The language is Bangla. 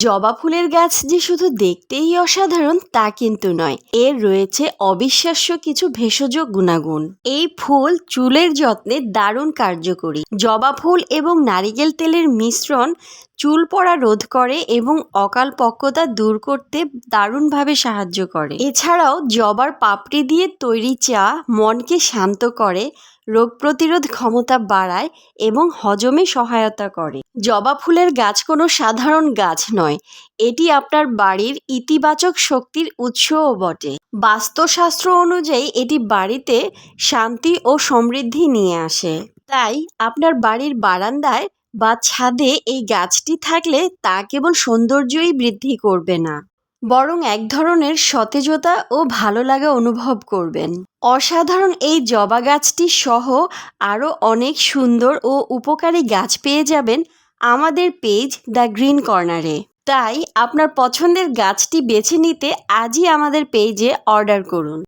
জবা ফুলের গাছ যে শুধু দেখতেই অসাধারণ তা কিন্তু নয়, এর রয়েছে অবিশ্বাস্য কিছু ভেষজ গুণাগুণ। এই ফুল চুলের যত্নে দারুণ কার্যকরী। জবা ফুল এবং নারিকেল তেলের মিশ্রণ চুল পড়া রোধ করে এবং অকাল পক্কতা দূর করতে দারুণভাবে সাহায্য করে। এছাড়াও জবার পাপড়ি দিয়ে তৈরি চা মনকে শান্ত করে রোগ প্রতিরোধ ক্ষমতা বাড়ায় এবং হজমে সহায়তা করে। জবা ফুলের গাছ কোনো সাধারণ গাছ নয়। এটি আপনার বাড়ির ইতিবাচক শক্তির উৎসও বটে। বাস্তুশাস্ত্র অনুযায়ী এটি বাড়িতে শান্তি ও সমৃদ্ধি নিয়ে আসে। তাই আপনার বাড়ির বারান্দায় বা ছাদে এই গাছটি থাকলে তা কেবল সৌন্দর্যই বৃদ্ধি করবে না, বরং এক ধরনের সতেজতা ও ভালো লাগা অনুভব করবেন। অসাধারণ এই জবা গাছটি সহ আরও অনেক সুন্দর ও উপকারী গাছ পেয়ে যাবেন আমাদের পেজ দ্য গ্রিন কর্নারে। তাই আপনার পছন্দের গাছটি বেছে নিতে আজই আমাদের পেজে অর্ডার করুন।